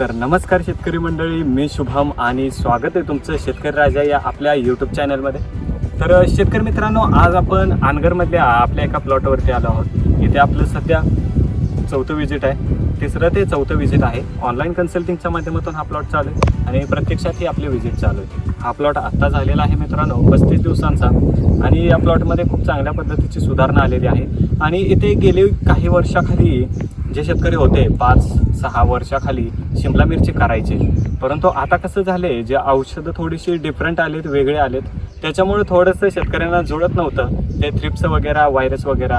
तर नमस्कार शेतकरी मंडळी मी शुभम आणि स्वागत आहे तुमचं शेतकरी राजा या आपल्या यूट्यूब चॅनलमध्ये तर शेतकरी मित्रांनो आज आपण आनगरमधल्या आपल्या एका प्लॉटवरती आलो आहोत. इथे आपलं सध्या चौथं विजिट आहे. तिसरं ते चौथं विजिट आहे. ऑनलाईन कन्सल्टिंगच्या माध्यमातून हा प्लॉट चालू आहे आणि प्रत्यक्षात ही आपली विजिट चालू आहे. हा प्लॉट आत्ता झालेला आहे मित्रांनो पस्तीस दिवसांचा. आणि या प्लॉटमध्ये खूप चांगल्या पद्धतीची सुधारणा आलेली आहे. आणि इथे गेले काही वर्षाखाली जे शेतकरी होते पाच सहा वर्षाखाली शिमला मिरची करायचे. परंतु आता कसं झाले जे औषधं थोडीशी डिफरंट आलेत वेगळे आलेत त्याच्यामुळे थोडंसं शेतकऱ्यांना जुळत नव्हतं. ते थ्रिप्स वगैरे व्हायरस वगैरे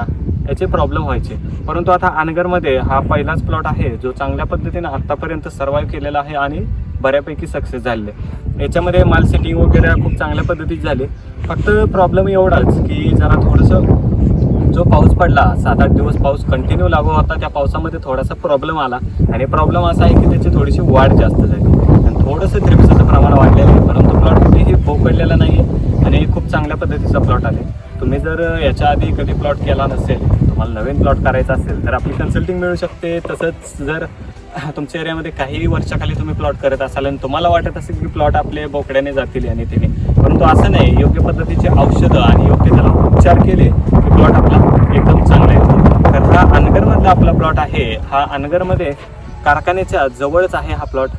याचे प्रॉब्लेम व्हायचे. परंतु आता अनगरमध्ये हा पहिलाच प्लॉट आहे जो चांगल्या पद्धतीने आत्तापर्यंत सर्वाईव्ह केलेला आहे आणि बऱ्यापैकी सक्सेस झाले याच्यामध्ये माल सेटिंग वगैरे खूप चांगल्या पद्धतीत झाले. फक्त प्रॉब्लेम एवढाच की जरा थोडंसं जो पाऊस पडला सात आठ दिवस पाऊस कंटिन्यू लागू होता त्या पावसामध्ये थोडासा प्रॉब्लेम आला. आणि प्रॉब्लेम असा आहे की त्याची थोडीशी वाढ जास्त झाली. आणि थोडंसं थ्रिप्सचं प्रमाण वाढलेलं आहे परंतु प्लॉट कुठेही पोकडलेला नाही आणि खूप चांगल्या पद्धतीचा प्लॉट आहे. तुम्ही जर याच्या आधी कधी प्लॉट केला नसेल तुम्हाला नवीन प्लॉट करायचा असेल तर आपली कन्सल्टिंग मिळू शकते. तसंच जर तुमच्या एरियामध्ये काही वर्षाखाली तुम्ही प्लॉट करत असाल आणि तुम्हाला वाटत असेल की प्लॉट आपले बोकड्याने जातील आणि तिने. परंतु असं नाही योग्य पद्धतीचे औषधं आणि योग्य त्याला उपचार केले प्लॉट आपला एकदम चांगला येतो तर हा अनगरमधला आपला प्लॉट आहे. हा अनगरमध्ये कारखान्याच्या जवळच आहे हा प्लॉट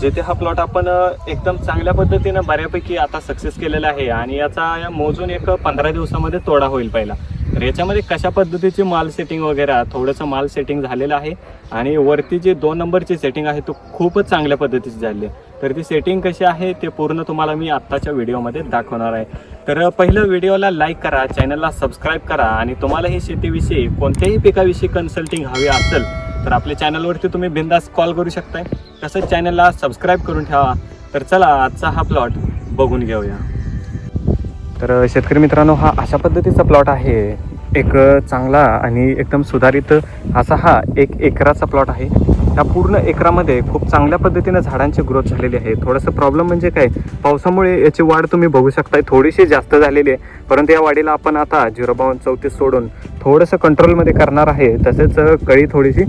जेथे हा प्लॉट आपण एकदम चांगल्या पद्धतीनं बऱ्यापैकी आता सक्सेस केलेला आहे आणि याचा या मोजून एक पंधरा दिवसामध्ये तोडा होईल पहिला. तर याच्यामध्ये कशा पद्धतीची माल सेटिंग वगैरे थोडंसं माल सेटिंग झालेलं आहे आणि वरती जे दोन नंबरची सेटिंग आहे तो खूपच चांगल्या पद्धतीची झाली आहे. तर ती सेटिंग कशी आहे ते पूर्ण तुम्हाला मी आत्ताच्या व्हिडिओमध्ये दाखवणार आहे. तर पहिलं व्हिडिओला लाईक करा चॅनलला सबस्क्राईब करा आणि तुम्हाला हे शेतीविषयी कोणत्याही पिकाविषयी कन्सल्टिंग हवी असेल तर आपल्या चॅनलवरती तुम्ही बिंदास कॉल करू शकताय. तसंच चॅनलला सबस्क्राईब करून ठेवा. तर चला आजचा हा प्लॉट बघून घेऊया. तर शेतकरी मित्रांनो हा अशा पद्धतीचा प्लॉट आहे. एक चांगला आणि एकदम सुधारित असा हा एक एकराचा प्लॉट आहे. त्या पूर्ण एकरामध्ये खूप चांगल्या पद्धतीने झाडांची ग्रोथ झालेली आहे थोडंसं प्रॉब्लेम म्हणजे काय? पावसामुळे याची वाढ तुम्ही बघू शकताय. थोडीशी जास्त झालेली आहे. परंतु या वाढीला आपण आता झिरो बावन चौतीस सोडून थोडंसं कंट्रोलमध्ये करणार आहे. तसेच कळी थोडीशी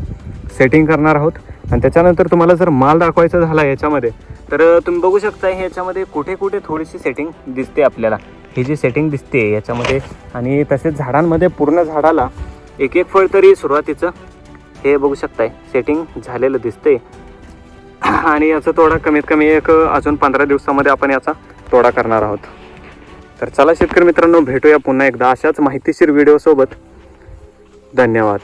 सेटिंग करणार आहोत. आणि त्याच्यानंतर तुम्हाला जर माल दाखवायचा झाला याच्यामध्ये तर तुम्ही बघू शकता हे याच्यामध्ये कुठे कुठे थोडीशी सेटिंग दिसते आपल्याला. ही जी सेटिंग दिसते याच्यामध्ये आणि तसेच झाडांमध्ये पूर्ण झाडाला एक एक फळ तरी सुरुवातीचं हे बघू शकताय. सेटिंग झालेलं दिसते आणि याचा तोडा कमीत कमी एक अजून पंधरा दिवसामध्ये आपण याचा तोडा करणार आहोत. तर चला शेतकरी मित्रांनो भेटूया पुन्हा एकदा. अशाच माहितीशीर व्हिडिओसोबत धन्यवाद.